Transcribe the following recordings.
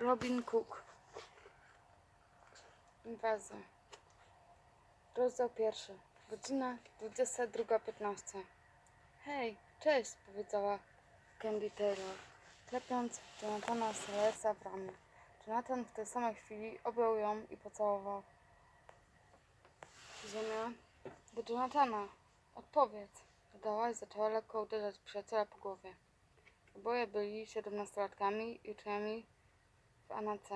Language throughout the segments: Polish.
Robin Cook. Inwazja. Rozdział pierwszy. Godzina 22.15. Hej, cześć, powiedziała Candy Taylor, klepiąc Jonathana Sellesa w ramię. Jonathan w tej samej chwili objął ją i pocałował. Ziemia do Jonathana. Odpowiedz, dodała i zaczęła lekko uderzać przyjaciela po głowie. Oboje byli siedemnastolatkami i uczniami w ANAC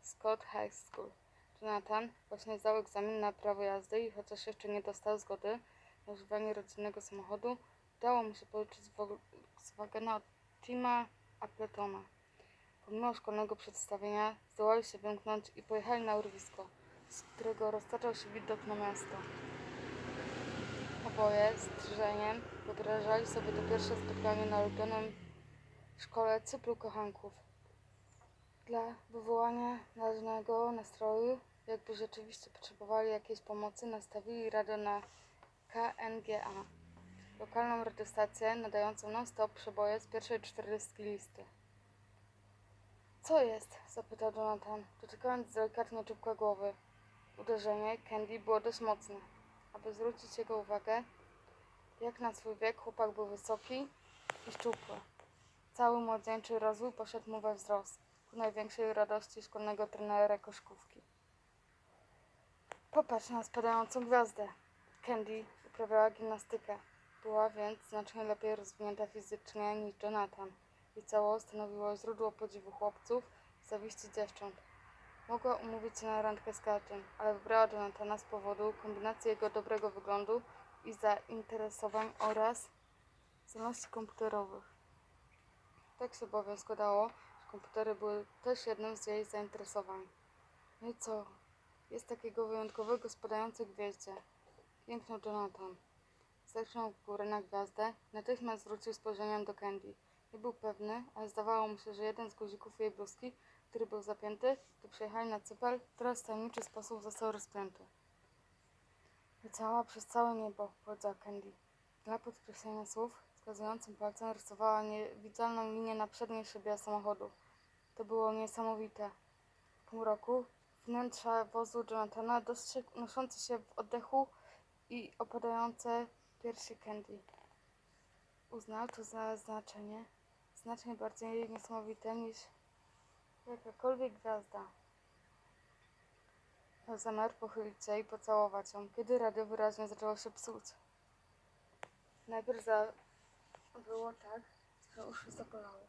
Scott High School. Jonathan właśnie zdał egzamin na prawo jazdy i chociaż jeszcze nie dostał zgody na używanie rodzinnego samochodu, udało mu się pożyczyć Volkswagena od Tima Appletona. Pomimo szkolnego przedstawienia zdołali się wymknąć i pojechali na urwisko, z którego roztaczał się widok na miasto. Oboje z drżeniem wyobrażali sobie to pierwsze spotkanie na ulubionym szkole cyklu kochanków. Dla wywołania należnego nastroju, jakby rzeczywiście potrzebowali jakiejś pomocy, nastawili radio na KNGA, lokalną radiostację nadającą non-stop przeboje z pierwszej czterdziestki listy. Co jest? zapytał Jonathan, dotykając delikatnie czubka głowy. Uderzenie Candy było dość mocne. Aby zwrócić jego uwagę, jak na swój wiek chłopak był wysoki i szczupły. Cały młodzieńczy rozwój poszedł mu we wzrost, ku największej radości szkolnego trenera koszkówki. Popatrz na spadającą gwiazdę. Candy uprawiała gimnastykę. Była więc znacznie lepiej rozwinięta fizycznie niż Jonathan. Jej ciało stanowiło źródło podziwu chłopców i zawiści dziewcząt. Mogła umówić się na randkę z każdym, ale wybrała Jonathana z powodu kombinacji jego dobrego wyglądu i zainteresowań oraz zdolności komputerowych. Tak się bowiem składało, komputery były też jednym z jej zainteresowań. No i co? Jest takiego wyjątkowego spadającej gwieździe. Jęknął Jonathan. Zerknął w górę na gwiazdę natychmiast zwrócił spojrzeniem do Candy. Nie był pewny, ale zdawało mu się, że jeden z guzików jej bluzki, który był zapięty, gdy przyjechali na cypel, teraz w tajemniczy sposób został rozpięty. Leciała przez całe niebo, powiedziała Candy. Dla podkreślenia słów, wskazującym palcem rysowała niewidzialną linię na przedniej szybie samochodu. To było niesamowite. W półmroku wnętrza wozu Jonathana dostrzegł unoszący się w oddechu i opadające piersi Candy. Uznał to za znaczenie znacznie bardziej niesamowite niż jakakolwiek gwiazda. Miał zamiar pochylić się i pocałować ją, kiedy radio wyraźnie zaczęło się psuć. Najpierw za... było tak, że uszy zabolało.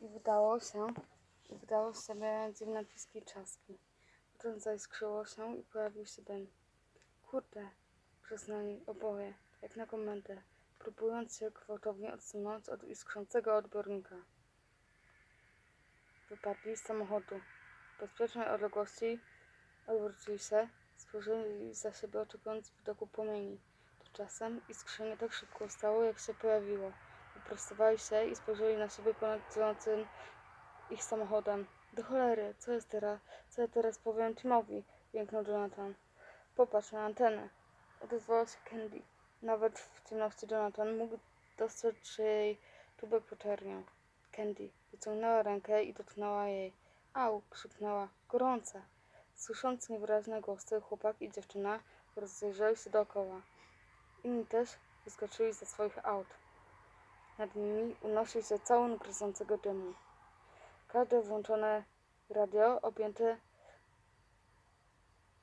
I wydało się, i wydało z siebie dziwne piski i trzaski. Potem zaiskrzyło się i pojawił się dym. Kurde, przyznali oboje, jak na komendę, próbując się gwałtownie odsunąć od iskrzącego odbiornika. Wypadli z samochodu. W bezpiecznej odległości odwrócili się, spojrzeli za siebie oczekując widoku płomieni. Tymczasem iskrzenie tak szybko ustało, jak się pojawiło. Wyprostowali się i spojrzeli na siebie dźwięcącym ich samochodem. Do cholery, co jest teraz? Co ja teraz powiem Timowi? Jęknął Jonathan. Popatrz na antenę. Odezwała się Candy. Nawet w ciemności Jonathan mógł dostrzec, że jej tubek poczerniał. Candy wyciągnęła rękę i dotknęła jej. Au! krzyknęła. Gorące! Słysząc niewyraźne głosy, chłopak i dziewczyna rozejrzeli się dookoła. Inni też wyskoczyli ze swoich aut. Nad nimi unosił się całun gryzącego dymu. Każde włączone radio objęte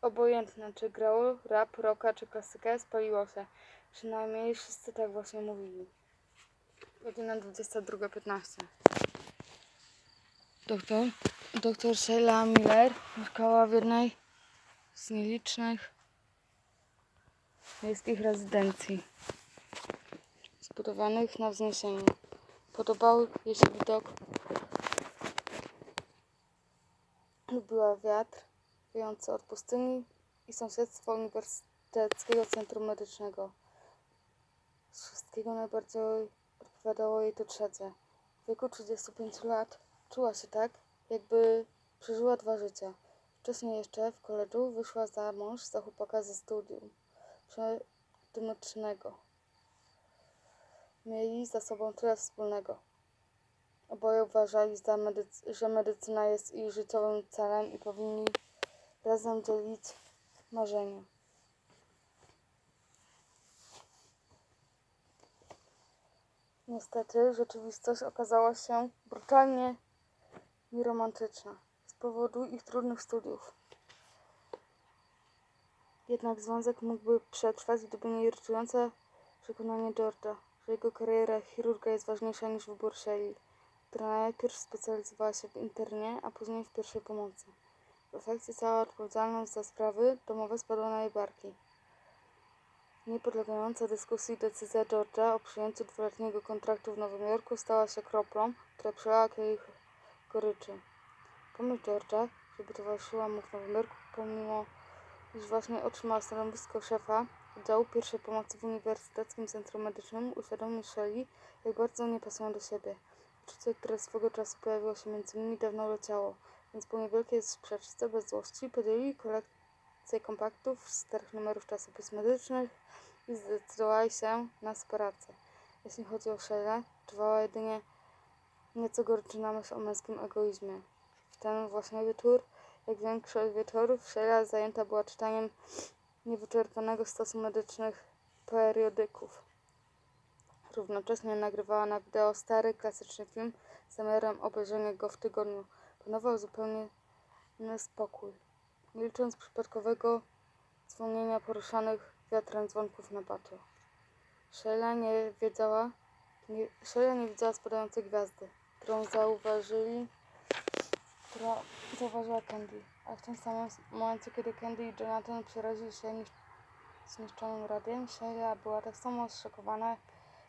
obojętne, czy grało rap, rocka, czy klasykę, spaliło się. Przynajmniej wszyscy tak właśnie mówili. Godzina 22.15. Doktor, doktor Sheila Miller mieszkała w jednej z nielicznych miejskich rezydencji zbudowanych na wzniesieniu. Podobał jej się widok. Lubiła wiatr wiejący od pustyni i sąsiedztwo Uniwersyteckiego Centrum Medycznego. Z wszystkiego najbardziej odpowiadało jej to trzecie. W wieku 35 lat czuła się tak, jakby przeżyła dwa życia. Wcześniej jeszcze w koledżu wyszła za mąż za chłopaka ze studium przedmedycznego. Mieli za sobą tyle wspólnego. Oboje uważali, za medyc- że medycyna jest ich życiowym celem i powinni razem dzielić marzenie. Niestety rzeczywistość okazała się brutalnie nieromantyczna z powodu ich trudnych studiów. Jednak związek mógłby przetrwać, gdyby nie irytujące przekonanie George'a, że jego kariera chirurga jest ważniejsza niż wybór Shelley, która najpierw specjalizowała się w internie, a później w pierwszej pomocy. W efekcie cała odpowiedzialność za sprawy domowe spadła na jej barki. Niepodlegająca dyskusji decyzja George'a o przyjęciu dwuletniego kontraktu w Nowym Jorku stała się kroplą, która przelała kielich goryczy. Pomysł George'a, żeby towarzyszyła mu w Nowym Jorku, pomimo iż właśnie otrzymała stanowisko szefa oddziału pierwszej pomocy w Uniwersyteckim Centrum Medycznym, uświadomił Shelley, jak bardzo nie pasują do siebie. Uczucie, które swego czasu pojawiło się między nimi, dawno leciało, więc po niewielkiej sprzeczce bez złości podzielili kolekcję kompaktów starych numerów czasopism medycznych i zdecydowali się na separację. Jeśli chodzi o Shelley, czuwała jedynie nieco gorczyna myśl o męskim egoizmie. W ten właśnie wieczór jak większość wieczorów, Sheila zajęta była czytaniem niewyczerpanego stosu medycznych periodyków. Równocześnie nagrywała na wideo stary, klasyczny film z zamiarem obejrzenia go w tygodniu. Panował zupełnie spokój, milcząc przypadkowego dzwonienia poruszanych wiatrem dzwonków na bato. Sheila nie wiedziała, nie, Sheila nie widziała spadającej gwiazdy, którą zauważyli która zauważyła Candy, a w tym samym momencie, kiedy Candy i Jonathan przerazili się nisz- zniszczonym radiem, Sheila była tak samo zszokowana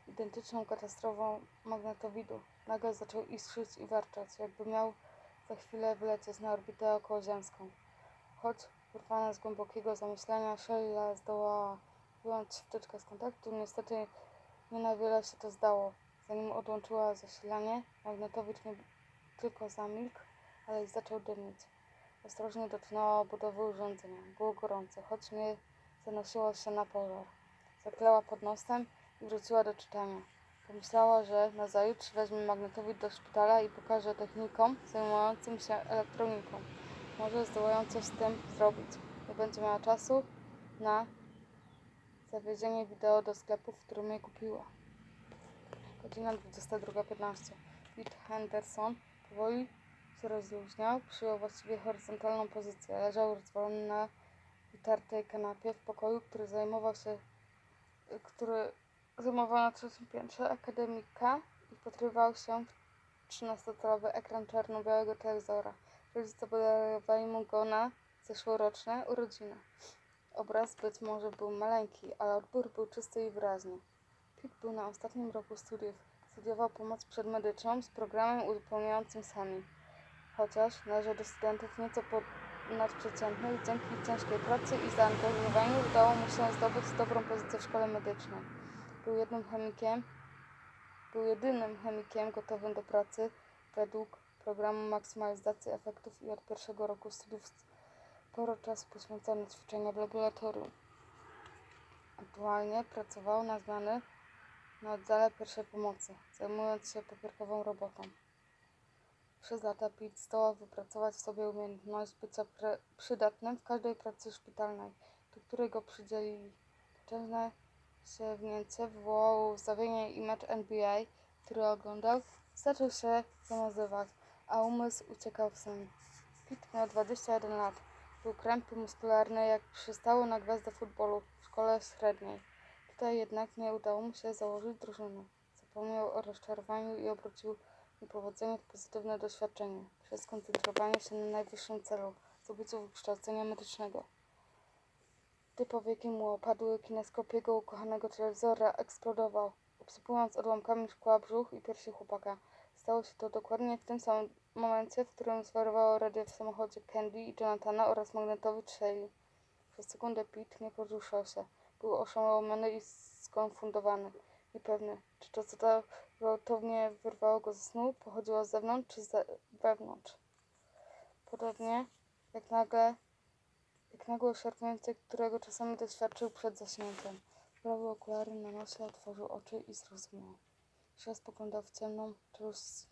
identyczną katastrofą magnetowidu. Nagle zaczął iskrzyć i warczeć, jakby miał za chwilę wylecieć na orbitę okołoziemską. Choć wyrwana z głębokiego zamyślenia, Sheila zdołała wyjąć wtyczkę z kontaktu, niestety nie na wiele się to zdało. Zanim odłączyła zasilanie, magnetowid nie tylko zamilkł, ale zaczął dymić. Ostrożnie dotknęła obudowy urządzenia. Było gorąco, choć nie zanosiło się na pożar. Zakleła pod nosem i wróciła do czytania. Pomyślała, że nazajutrz weźmie magnetowid do szpitala i pokaże technikom zajmującym się elektroniką. Może zdołają coś z tym zrobić. Nie będzie miała czasu na zawiezienie wideo do sklepu, w którym je kupiła. Godzina 22.15. Pete Henderson powoli się rozluźniał, przyjął właściwie horyzontalną pozycję. Leżał rozwalony na wytartej kanapie w pokoju, który zajmował się, który zajmował na trzecim piętrze akademika i wpatrywał się w 13-calowy ekran czarno-białego telewizora. Rodzice podarowali mu go na zeszłoroczne urodziny. Obraz być może był maleńki, ale odbiór był czysty i wyraźny. Pete był na ostatnim roku studiów. Studiował pomoc przedmedyczną z programem uzupełniającym sami chociaż należał do studentów nieco ponadprzeciętnych, dzięki ciężkiej pracy i zaangażowaniu udało mu się zdobyć dobrą pozycję w szkole medycznej. Był jednym chemikiem, był jedynym chemikiem gotowym do pracy według programu maksymalizacji efektów i od pierwszego roku studiów sporo czasu poświęcono ćwiczenia w laboratorium. Aktualnie pracował na zmiany na oddziale pierwszej pomocy, zajmując się papierkową robotą. Przez lata Pitt zdołał wypracować w sobie umiejętność bycia przydatnym w każdej pracy szpitalnej, do której go przydzielili. Potężne siewnięcie wywołało ustawienie i mecz NBA, który oglądał, zaczął się zamazywać, a umysł uciekał w sen. Pitt miał 21 lat. Był krępy muskularny, jak przystało na gwiazdę futbolu w szkole średniej. Tutaj jednak nie udało mu się założyć drużyny. Zapomniał o rozczarowaniu i obrócił niepowodzenie w pozytywne doświadczenie, przez skoncentrowanie się na najwyższym celu, zdobyciu wykształcenia medycznego. Gdy powieki mu opadły, kineskop jego ukochanego telewizora eksplodował, obsypując odłamkami szkła brzuch i piersi chłopaka. Stało się to dokładnie w tym samym momencie, w którym zwariowało radio w samochodzie Candy i Jonathana oraz magnetowy Shelley. Przez sekundę Pete nie poruszał się. Był oszołomiony i skonfundowany. Niepewny, czy to, co tak gwałtownie wyrwało go ze snu, pochodziło z zewnątrz czy z wewnątrz. Podobnie jak nagle, jak nagłe szarpnięcie, którego czasami doświadczył przed zaśnięciem. Sprawił okulary na nosie, otworzył oczy i zrozumiał. Jeszcze spoglądał w ciemną czeluść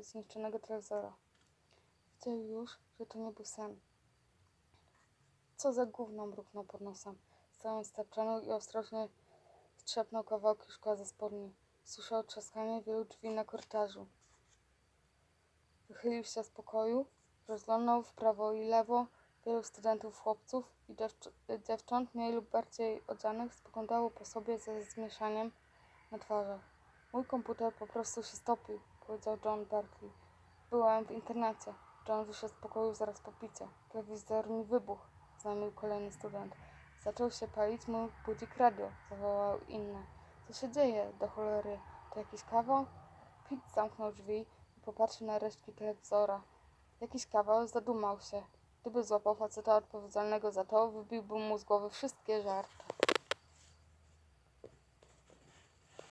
zniszczonego telewizora. Widział już, że to nie był sen. Co za gówno mruknął pod nosem. Stał starczano i ostrożnie strzepnął kawałki szkła ze spodni. Słyszał trzaskanie wielu drzwi na korytarzu. Wychylił się z pokoju, rozglądał w prawo i lewo. Wielu studentów, chłopców i dziewcząt, mniej lub bardziej odzianych, spoglądało po sobie ze zmieszaniem na twarzach. Mój komputer po prostu się stopił, powiedział John Berkeley. Byłem w internacie. John wyszedł z pokoju zaraz po picie. Telewizor mi wybuchł, kolejny student. Zaczął się palić mój budzik radio, zawołał inny. Co się dzieje, do cholery? To jakiś kawał? Pete zamknął drzwi i popatrzył na resztki telewizora. Jakiś kawał zadumał się. Gdyby złapał faceta odpowiedzialnego za to, wybiłby mu z głowy wszystkie żarty.